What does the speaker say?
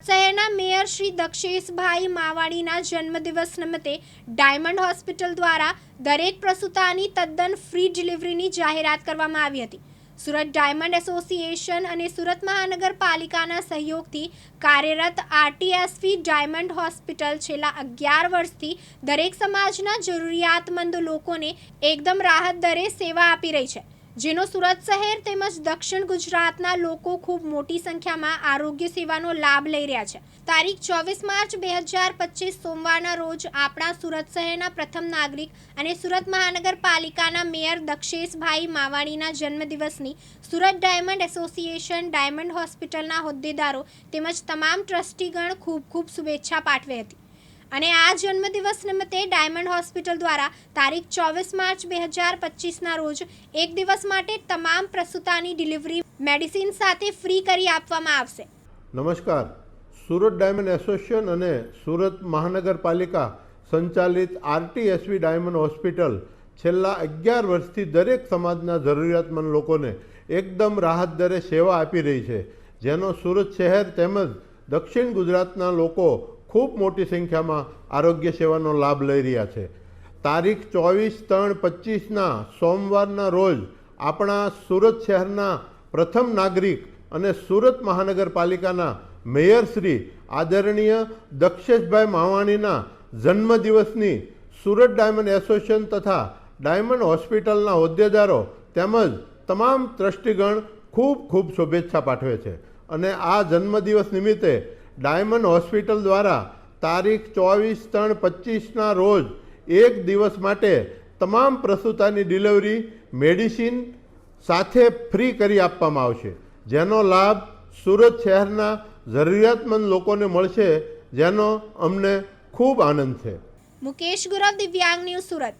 શહેરના મેયર શ્રી દક્ષેશભાઈ માવાડીના જન્મદિવસ નિમિત્તે ડાયમંડ હોસ્પિટલ દ્વારા દરેક પ્રસૂતાની તદ્દન ફ્રી ડિલિવરીની જાહેરાત કરવામાં આવી હતી. સુરત ડાયમંડ એસોસિએશન અને સુરત મહાનગરપાલિકાના સહયોગથી કાર્યરત આરટીએસવી ડાયમંડ હોસ્પિટલ છેલ્લા અગિયાર વર્ષથી દરેક સમાજના જરૂરિયાતમંદ લોકોને એકદમ રાહત દરે સેવા આપી રહી છે. જેનો સુરત શહેર તેમજ દક્ષિણ ગુજરાતના લોકો ખૂબ મોટી સંખ્યામાં આરોગ્ય સેવાનો લાભ લઈ રહ્યા છે. તારીખ ચોવીસ માર્ચ બે હજાર પચીસ સોમવારના રોજ આપણા સુરત શહેરના પ્રથમ નાગરિક અને સુરત મહાનગરપાલિકાના મેયર દક્ષેશભાઈ માવાણીના જન્મદિવસની સુરત ડાયમંડ એસોસિએશન ડાયમંડ હોસ્પિટલના હોદ્દેદારો તેમજ તમામ ટ્રસ્ટીગણ ખૂબ ખૂબ શુભેચ્છા પાઠવી હતી. અને આ જન્મદિવસ નિમિત્તે ડાયમંડ હોસ્પિટલ દ્વારા તારીખ ચોવીસ માર્ચ બે હજાર પચીસના રોજ એક દિવસ માટે તમામ પ્રસૂતાની ડિલિવરી મેડિસિન સાથે ફ્રી કરી આપવામાં આવશે. નમસ્કાર. સુરત ડાયમંડ એસોસિએશન અને સુરત મહાનગરપાલિકા સંચાલિત આરટીએસવી ડાયમંડ હોસ્પિટલ છેલ્લા અગિયાર વર્ષથી દરેક સમાજના જરૂરિયાતમંદ લોકોને એકદમ રાહત દરે સેવા આપી રહી છે. જેનો સુરત શહેર તેમજ દક્ષિણ ગુજરાતના લોકો ખૂબ મોટી સંખ્યામાં આરોગ્ય સેવાનો લાભ લઈ રહ્યા છે. તારીખ ચોવીસ ત્રણ પચીસના સોમવારના રોજ આપણા સુરત શહેરના પ્રથમ નાગરિક અને સુરત મહાનગરપાલિકાના મેયર શ્રી આદરણીય દક્ષેશભાઈ માવાણીના જન્મદિવસની સુરત ડાયમંડ એસોસિએશન તથા ડાયમંડ હોસ્પિટલના હોદ્દેદારો તેમજ તમામ ટ્રસ્ટીગણ ખૂબ ખૂબ શુભેચ્છા પાઠવે છે. અને આ જન્મદિવસ નિમિત્તે ડાયમંડ હોસ્પિટલ દ્વારા તારીખ ચોવીસ ત્રણ પચીસના રોજ એક દિવસ માટે તમામ પ્રસૂતાની ડિલિવરી મેડિસિન સાથે ફ્રી કરી આપવામાં આવશે. જેનો લાભ સુરત શહેરના જરૂરિયાતમંદ લોકોને મળશે, જેનો અમને ખૂબ આનંદ છે. મુકેશ ગુરવ, દિવ્યાંગ ન્યૂઝ સુરત.